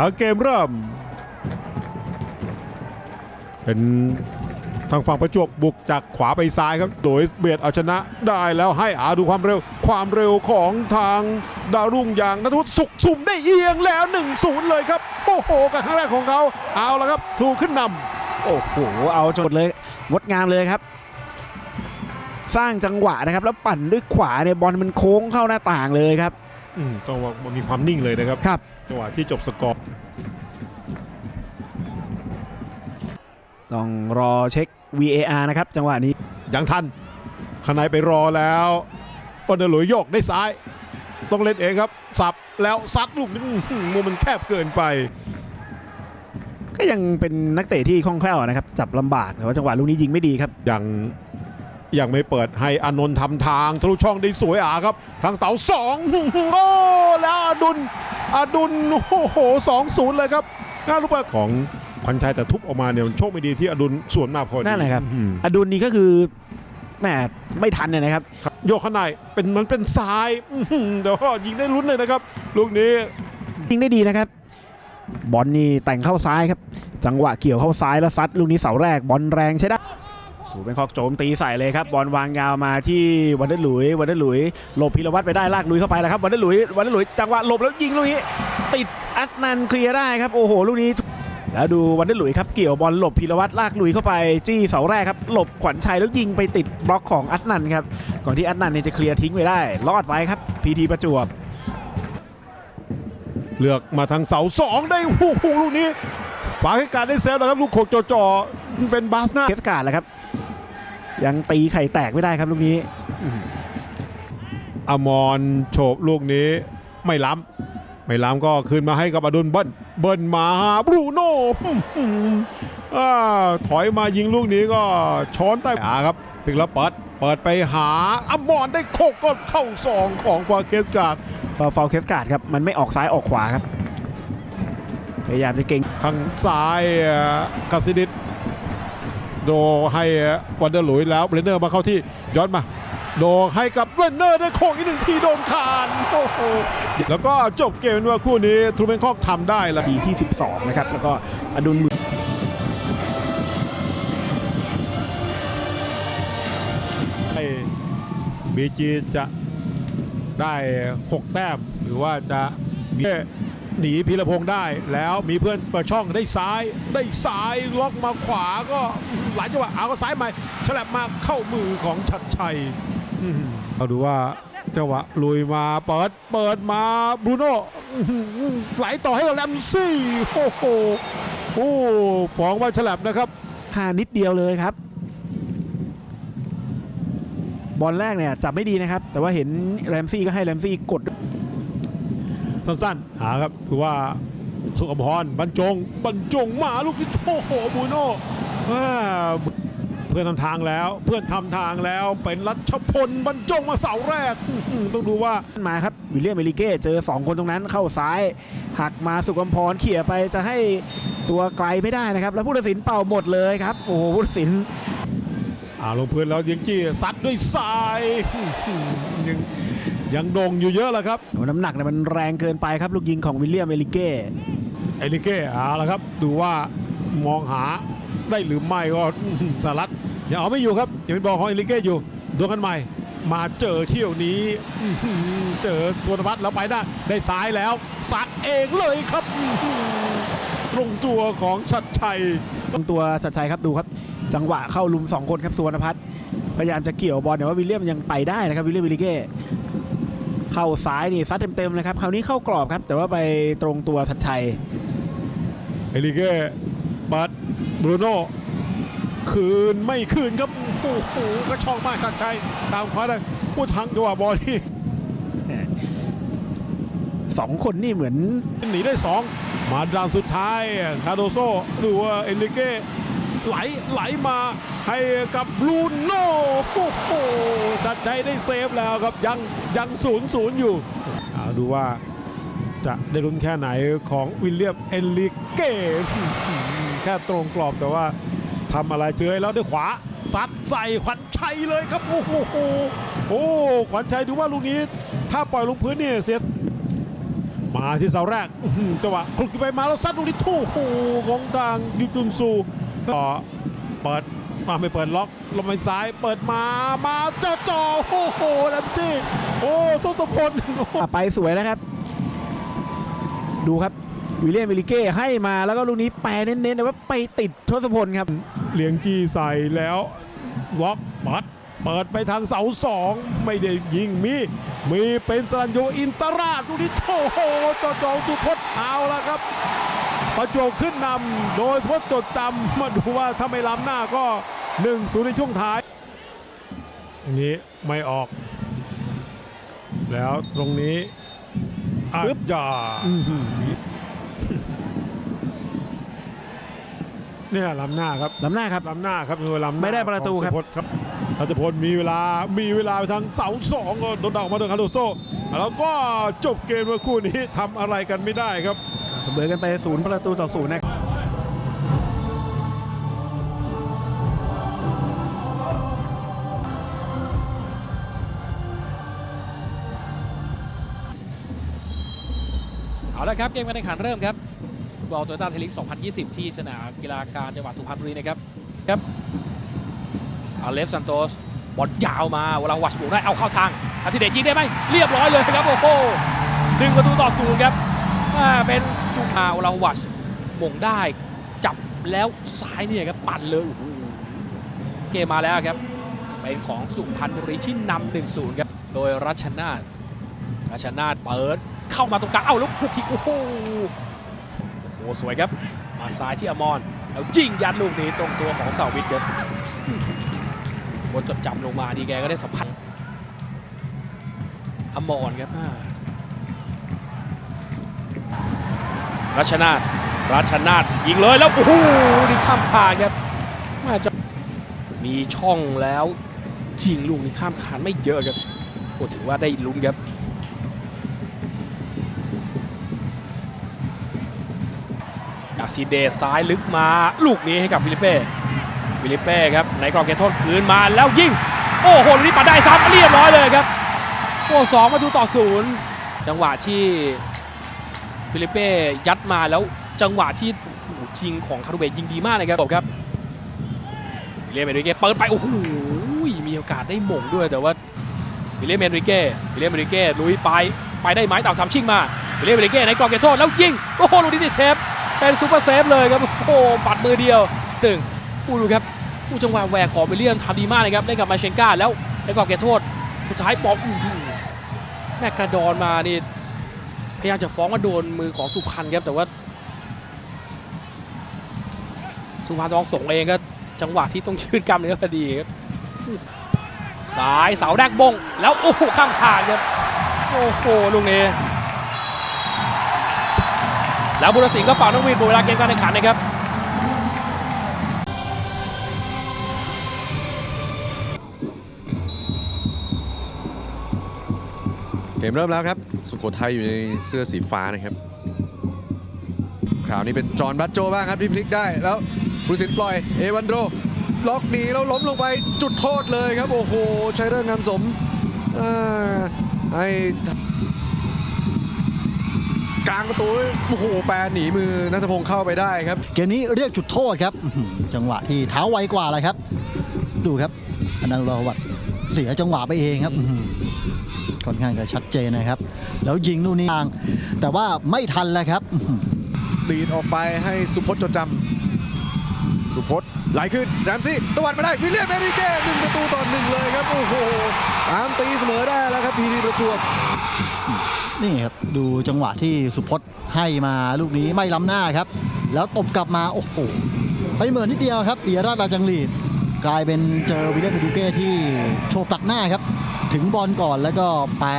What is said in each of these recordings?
าเกมเริ่ม เป็นทางฝั่งประจวบบุกจากขวาไปซ้ายครับ โดยเบียดเอาชนะได้แล้วให้อาดูความเร็ว ความเร็วของทางดาวรุ่งอย่างนัทวุฒิสุขสุ่มได้เอียงแล้ว1-0เลยครับ โอ้โหกับครั้งแรกของเขาเอาละครับถูกขึ้นนำโอ้โหเอาจดเลยงดงามเลยครับสร้างจังหวะนะครับแล้วปั่นด้วยขวาเนี่ยบอลมันโค้งเข้าหน้าต่างเลยครับ อืมต้องว่ามีความนิ่งเลยนะครับครับ จังหวะที่จบสกอร์ ต้องรอเช็ค VAR นะครับ จังหวะนี้ ยังทันข้างในไปรอแล้วปอนเดอร์หลุยโยกได้ซ้าย ต้องเล่นเองครับ สับแล้วซัดลูกนี้อื้อหือมุมมันแคบเกินไป ก็ยังเป็นนักเตะที่คล่องแคล่วนะครับ จับลำบากแต่ว่าจังหวะลูกนี้ยิงไม่ดีครับ ยัง ยังไม่เปิดให้อานนท์ทำทางทะลุช่องได้สวยอาครับ ทางเสาสองโอ้แล้วอดุลอดุลโอ้โหสองศูนย์เลยครับงานลูกเปิดของขวัญชัยแต่ทุบออกมาเนี่ยมันโชคไม่ดีที่อดุลสวนมาพอดีนั่นแหละครับอืมอดุลนี่ก็คือแหมไม่ทันเนี่ยนะครับ โยกข้างในเป็นมันเป็นซ้ายอื้อหือเดี๋ยวก็ยิงได้ลุ้นเลยนะครับลูกนี้ยิงได้ดีนะครับ บอลนี่แต่งเข้าซ้ายครับ จังหวะเกี่ยวเข้าซ้ายแล้วซัดลูกนี้เสาแรกบอลแรงใช้ได้ ถูกเป็นคอกโจมตีใส่เลยครับบอลวางยาวมาที่วันเดอร์หลุยวันเดอร์หลุยหลบพิรวัตรไปได้ลากลุยเข้าไปแล้วครับวันเดอร์หลุยวันเดอร์หลุยจังหวะหลบแล้วยิงลูกนี้ ติดอัดนันเคลียร์ได้ครับโอ้โหลูกนี้ แล้วดูวันเดอร์หลุยครับเกี่ยวบอลหลบพิรวัตรลากลุยเข้าไปจี้เสาแรกครับหลบขวัญชัยแล้วยิงไปติดบล็อกของอัดนันครับก่อนที่อัดนันเนี่ยจะเคลียร์ทิ้งไปได้รอดไว้ครับพีทีประจวบ เลือกมาทางเสาสองได้โอ้โหลูกนี้ฝากให้การได้เซฟนะครับลูกโขกจ่อๆเป็นบาสนาเคสการ์ดแหละครับ ยังตีไข่แตกไม่ได้ครับลูกนี้อืมอมรโฉบลูกนี้ไม่ล้ำไม่ล้ำก็คืนมาให้กับอดุลเบิ้ลเบิ้ลมาหาบรูโน่อื้อหืออ่าถอยมายิงลูกนี้ก็ช้อนใต้ขาครับพลิกแล้วเปิดเปิดไปหาอมรได้โคกก็เข้าสองของฟาเคสการ์ดพอฟาวเคสการ์ดครับมันไม่ออกซ้ายออกขวาครับพยายามจะเก่งทางซ้ายเอ่อคาซิดิส โดให้วันเดอร์หลุยแล้วเบรนเนอร์มาเข้าที่ย้อนมา โดให้กับเบรนเนอร์ได้โค้งอีกหนึ่งทีโดนคานโอ้โหแล้วก็จบเกมด้วยคู่นี้ทรูเมนคอกทำได้แล้วทีที่ 12 นะครับ แล้วก็อดุลมือให้บีจีจะได้ 6 แต้มหรือว่าจะมี หนีพีรพงษ์ได้ แล้วมีเพื่อนเปิดช่องได้ซ้าย ได้ซ้ายล็อกมาขวาก็หลายจังหวะเอาก็ซ้ายใหม่ฉลับมาเข้ามือของชัดชัยเราดูว่าจังหวะลุยมาเปิดเปิดมาบรูโน่ไหลต่อให้กับแรมซี่โอ้โหโอ้ฟ้องว่าฉลับนะครับพานิดเดียวเลยครับ บอลแรกเนี่ยจับไม่ดีนะครับ แต่ว่าเห็นแรมซี่ก็ให้แรมซี่กด สั้นๆหาครับคือว่าสุขพรบรรจงบรรจงมาลูกที่โอ้โหบูโน่อ่าเพื่อนทำทางแล้ว เพื่อนทำทางแล้วเป็นรัชพลบรรจงมาเสาแรกอื้อหือต้องดูว่ามาครับวิลเลียมเมลิเก้เจอ 2 คนตรงนั้นเข้าซ้าย หักมาสุกมพรเขี่ยไปจะให้ตัวไกลไม่ได้นะครับ แล้วผู้ตัดสินเป่าหมดเลยครับ โอ้โหผู้ตัดสินอ่าลงพื้นแล้วยิงจี้ซัดด้วยซ้ายอื้อหือยัง ยังโด่งอยู่เยอะแหละครับน้ำหนักเนี่ยมันแรงเกินไปครับ ลูกยิงของวิลเลียมเมลิเก้เอลิเก้เอาละครับ ดูว่ามองหาได้หรือไม่ก็อื้อหือสารัตยังเอาไม่อยู่ครับยังเป็นบอลของเอลิเก้อยู่ดวลกันใหม่ มาเจอเที่ยวนี้อื้อหือเจอสวนพัฒน์แล้วไปได้ได้ซ้ายแล้วสัดเองเลยครับอื้อหือตรงตัวของชัดชัยตรงตัวชัดชัยครับดูครับ จังหวะเข้าลุม 2 คนครับสุวรรณพัฒน์พยายามจะเกี่ยวบอลแต่ว่าวิลเลียมยังไปได้นะครับวิลเลียมเมลิเก้ เข้าซ้ายนี่ซัดเต็มๆเลยครับ คราวนี้เข้ากรอบครับ แต่ว่าไปตรงตัวชัดชัย เอลิเก้บัดบรูโน่คืนไม่คืนครับโอ้โหกระชอกมากชัดชัยตามคว้าได้ผู้ทางจังหวะบอลที่สองคนนี่เหมือนหนีได้สองมาดานสุดท้ายคาโดโซดูว่าเอลิเก้ ไหลไหลมาให้กับบลูโน่โอ้โหชัดชัยได้เซฟแล้วครับยังยังศูนย์ศูนย์อยู่เอาดูว่าจะได้ลุ้นแค่ไหนของวิลเลียมเอนลิเก้แค่ตรงกรอบแต่ว่าทำอะไรเจอแล้วด้วยขวาซัดใส่ขวัญชัยเลยครับโอ้โหโอ้ขวัญชัยดูว่าลูกนี้ ถ้าปล่อยลงพื้นเนี่ยเสียมาที่เสาแรกจังหวะคลุกไปมาแล้วซัดลูกนี้ทู่โอ้โหของทางยูตุนซู ก็เปิดมาไม่เปิดล็อกลงไปซ้ายเปิดมามาเจ่อจ่อโอ้โหแลมซี่โอ้ทศพลโอ้โหอะไปสวยแล้วครับ ดูครับวิลเลียมวิลิเก้ให้มาแล้วก็ลูกนี้แปรเน้นๆแต่ว่าไปติดทศพลครับเลียงจี้ใส่แล้วล็อกปัดเปิดไปทางเสาสองไม่ได้ยิงมี มีเป็นสรัญโยอินตราชลูกนี้โอ้โหจ่อจ่อสุพจน์เอาละครับ ประจวบขึ้นนำโดยเฉพาะจดจำมาดูว่าถ้าไม่ล้ำหน้าก็1นึ่งศูนย์ในช่วงท้ายอันนี้ไม่ออก แล้วตรงนี้อาปึ๊บจ่าอื้อหือเนี่ยล้ำหน้าครับล้ำหน้าครับล้ำหน้าครับคือล้ำหน้าไม่ได้ประตูครับของสุพจน์ครับรัตพลมีเวลามีเวลาไปทางเสาสองก็โดนดักออกมาโดยคาร์โดโซแล้วก็จบเกมเมื่อคู่นี้ทำอะไรกันไม่ได้ครับเส มอกันไปศูนย์ประตูต่อศูนย์นะครับเอาละครับ เกมการแข่งขันเริ่มครับบอลโตโยต้าเทลิก 2020 ที่สนามกีฬาการจังหวัดสุพรรณบุรีนะครับครับอาเลฟซันโตสบอลยาวมาเวลาวัชบุกได้เอาเข้าทางอาทิเดชยิงได้ไหมเรียบร้อยเลยครับ โอ้โหดึงประตูต่อศูนย์ครับอ่าเป็น จุมาเวลาวัชมงได้จับแล้วซ้ายเนี่ยครับปั่นเลยเกมมาแล้วครับ เป็นของสุพรรณบุรีที่นำ1-0ครับ โดยรัชนาทรัชนาทเปิดเข้ามาตรงกลาง เอ้าแล้วคุกคิกโอ้โหโอ้โห สวยครับ มาซ้ายที่อมรแล้วยิงยัดลูกนี้ตรงตัวของเสาวิทย์ครับบนจดจำลงมาดีแกก็ได้สัมผัสอมรครับ รัชนาทรัชนาทยิงเลยแล้วโอ้โหนี่ข้ามคานครับน่าจะมีช่องแล้วยิงลูกนี้ข้ามคานไม่เยอะครับโอ้ถือว่าได้ลุ้นครับกาซิเดซ้ายลึกมาลูกนี้ให้กับฟิลิเป้ฟิลิเป้ครับในกรอบเขตโทษคืนมาแล้วยิงโอ้โหลูกนี้ปัดได้ซ้ำเรียบร้อยเลยครับโอ้สองประตูต่อศูนย์จังหวะที่ ฟิลิเป้ยัดมาแล้วจังหวะที่โอ้โหชิงของคารูเบตยิงดีมากเลยครับผมครับวิลเลียมเอนริเก้เปิดไปโอ้โหมีโอกาสได้หม่งด้วยแต่ว่าวิลเลียมเอนริเก้วิลเลียมเอนริเก้ลุยไปไปได้ไหมต่าทำชิงมาวิลเลียมเอนริเก้ในกรอบเขตโทษแล้วยิงโอ้โหลูกนี้ติดเซฟเป็นซูเปอร์เซฟเลยครับโอ้โหปัดมือเดียวตึงผู้ดูครับผู้จังหวะแหวกของวิลเลียมทำดีมากเลยครับเล่นกับมาเชนกาแล้วในกรอบเขตโทษสุดท้ายปอมอื้อหือแม่กระดอนมานี่ พยายามจะฟ้องว่าโดนมือของสุพรรณครับแต่ว่า สุพรรณทองส่งเองก็จังหวะที่ต้องชืดกล้ามเนื้อพอดีครับสายเสาแรกบง แล้วโอ้โหข้ามขานครับโอ้โหลูกนี้แล้วบุรสิงห์ก็เป่านกหวีดหมดเวลาเกมการแข่งขันนะครับ เกมเริ่มแล้วครับ สุโขทัยอยู่ในเสื้อสีฟ้านะครับ คราวนี้เป็นจอห์นบัตโจบ้างครับที่พลิกได้แล้วผู้สินปล่อยเอวันโดล็อกหนีแล้วล้มลงไปจุดโทษเลยครับ โอ้โห ใช้เรื่องงามสมให้กลางประตูโอ้โหแปรหนีมือนัทพงศ์เข้าไปได้ครับ เกมนี้เรียกจุดโทษครับ จังหวะที่เท้าไวกว่าเลยครับ ดูครับอนันต์รวัตเสียจังหวะไปเองครับ ค่อนข้างจะชัดเจนนะครับ แล้วยิงนู่นนี่ทาง แต่ว่าไม่ทันแล้วครับอื้อหือตีดออกไปให้สุพจน์จดจำสุพจน์ไหลขึ้นแรมซี่ตะวันมาได้วิลเลียมเอริเก้หนึ่งประตูต่อหนึ่งเลยครับ โอ้โหตามตีเสมอได้แล้วครับพีดีประจวบนี่ครับ ดูจังหวะที่สุพจน์ให้มาลูกนี้ไม่ล้ำหน้าครับ แล้วตบกลับมา โอ้โหไปเหมือนนิดเดียวครับปียราชราจังหลีดกลายเป็นเจอวิลเลียมเบดูเก้ที่โชว์ตักหน้าครับ ถึงบอลก่อนแล้วก็แปร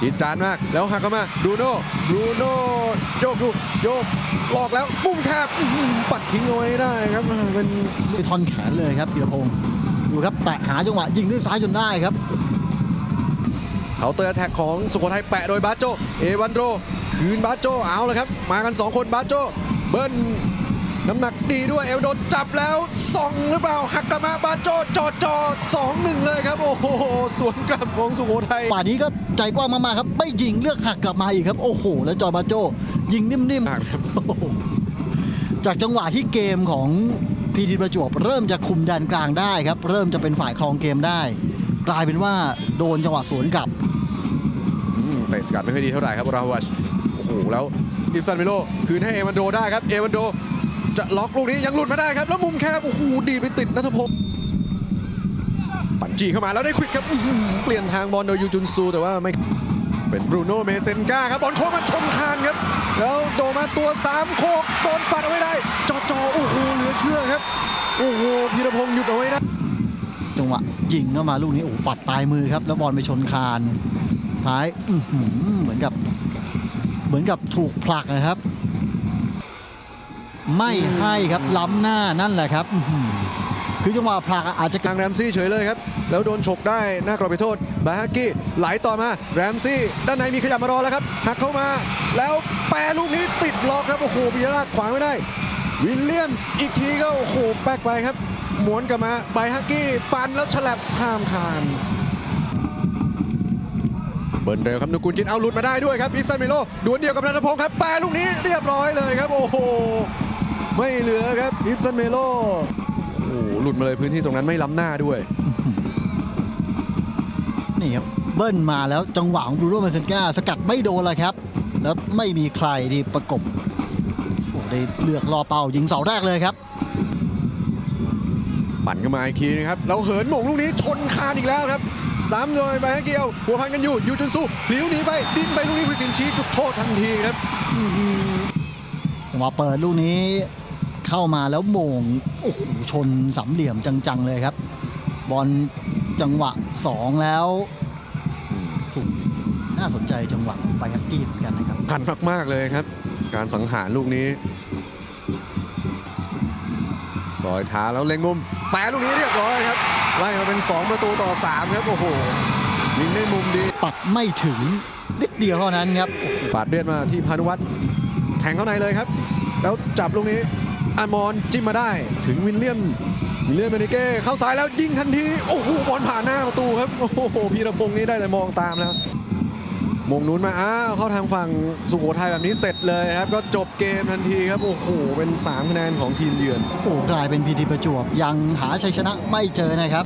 จีดจานมาก แล้วหักเข้ามาบรูโน่บรูโน่โยกดูโยกหลอกแล้วมุมแคบอื้อหือปัดทิ้งเอาไว้ได้ครับอ่าเป็นด้วยท่อนแขนเลยครับพีรพงศ์ดูครับแตะหาจังหวะยิงด้วยซ้ายจนได้ครับเขาเตอร์แท็กของสุโขทัยแปะโดยบาโจ เอวันโดคืนบาโจเอาแล้วครับ มากัน 2 คนบาโจ เบิ้ล น้ำหนักดีด้วยเอลโดนจับแล้วส่องหรือเปล่าหักกลับมาบาโจจอจอสองหนึ่งเลยครับ โอ้โหสวนกลับของสุโขทัยป่านนี้ก็ใจกว้างมากๆครับ ไม่ยิงเลือกหักกลับมาอีกครับ โอ้โห แล้วจอร์บาโจ ยิงนิ่มมากครับๆโอ้โหจากจังหวะที่เกมของพีทีประจวบ เริ่มจะคุมแดนกลางได้ครับ เริ่มจะเป็นฝ่ายครองเกมได้ กลายเป็นว่าโดนจังหวะสวนกลับอืมเตะสกัดไม่ค่อยดีเท่าไหร่ครับราวัชโอ้โหแล้วอิฟซันเมโลคืนให้เอวันโดได้ครับเอวันโด จะล็อกลูกนี้ยังหลุดไมาได้ครับ แล้วมุมแคบโอ้โหดีไปติดนัทพงศ์ปั่นจีเข้ามาแล้วได้ควิดครับเปลี่ยนทางบอลโดยยูจุนซูแต่ว่าไม่เป็นบรูโน่เมเซนกาครับบอลโค้งมาชนคานครับ แล้วโดมาตัวสามโคกโดนปัดเอาไว้ได้จอจอโอ้โหเหลือเชื่อครับโอ้โหพีรพงศ์หยุดเอาไว้ได้จังหวะยิงเข้ามาลูกนี้โอ้ปัดปลายมือครับแล้วบอลไปชนคานท้ายเหมือนกับ เหมือนกับถูกผลักนะครับ ไม่ให้ครับล้ำหน้านั่นแหละครับอื้อหือคือจังหวะผลักอะอาจจะทางแรมซี่เฉยเลยครับ แล้วโดนฉกได้หน้ากรอบไปโทษ บาฮากี้ไหลต่อมาแรมซี่ ด้านในมีขยับมารอแล้วครับหักเข้ามา แล้วแปรลูกนี้ติดล็อกครับโอ้โหปิยราชขวางไม่ได้ วิลเลียมอีกทีก็โอ้โหแป๊กไปครับหมวนกลับมาบาฮากี้ปันแล้วฉลับข้ามคานเบิร์นเร็วครับนุกุลกินเอาหลุดมาได้ด้วยครับอิฟซันเมโลดวลเดียวกับนันทพงศ์ครับแปรลูกนี้เรียบร้อยเลยครับ โอ้โห ไม่เหลือครับอิฟซันเมโลโอ้โหหลุดมาเลยพื้นที่ตรงนั้นไม่ล้ำหน้าด้วย นี่ครับ เบิ้ลมาแล้วจังหวะของบรูโน่มาเซนกาสกัดไม่โดนเลยครับ แล้วไม่มีใครที่ประกบโอ้ได้เลือกรอเป้ายิงเสาแรกเลยครับ ปั่นเข้ามาอีกทีนะครับแล้วเหินหม่งลูกนี้ชนคานอีกแล้วครับซ้ำโดยไปให้เกียวหัวพันกันอยู่ยูจุนสู้หลิวหนีไปดิ้นไปลูกนี้ผู้สินชี้จุดโทษทันทีครับอื้อหือ จังหวะเปิดลูกนี้เข้ามาแล้วโมงโอ้โหชนสามเหลี่ยมจังๆเลยครับ บอลจังหวะ2แล้วถูกน่าสนใจจังหวะไปฮักกี้เหมือนกันนะครับคันมากๆเลยครับ การสังหารลูกนี้ซอยท้าแล้วเล็งมุมแปะลูกนี้เรียบร้อยครับ ไล่มาเป็น 2 ประตูต่อ 3 ครับ โอ้โห ยิงได้มุมดี ปัดไม่ถึงนิดเดียวเท่านั้นครับปาดเลือดมาที่พานุวัฒน์ แทงเข้าในเลยครับ แล้วจับลูกนี้อามอนจิ้มมาได้ถึงวินเลียมวินเลียมเบนิเก้เข้าซ้ายแล้วยิงทันทีโอ้โหบอลผ่านหน้าประตูครับโอ้โหพีรพงศ์นี่ได้แต่มองตามแล้วมงนู้นมาอ้าวเข้าทางฝั่งสุโขทัยแบบนี้เสร็จเลยครับ ก็จบเกมทันทีครับ โอ้โห เป็น3คะแนนของทีมเยือน โอ้กลายเป็นพีทีประจวบยังหาชัยชนะไม่เจอนะครับ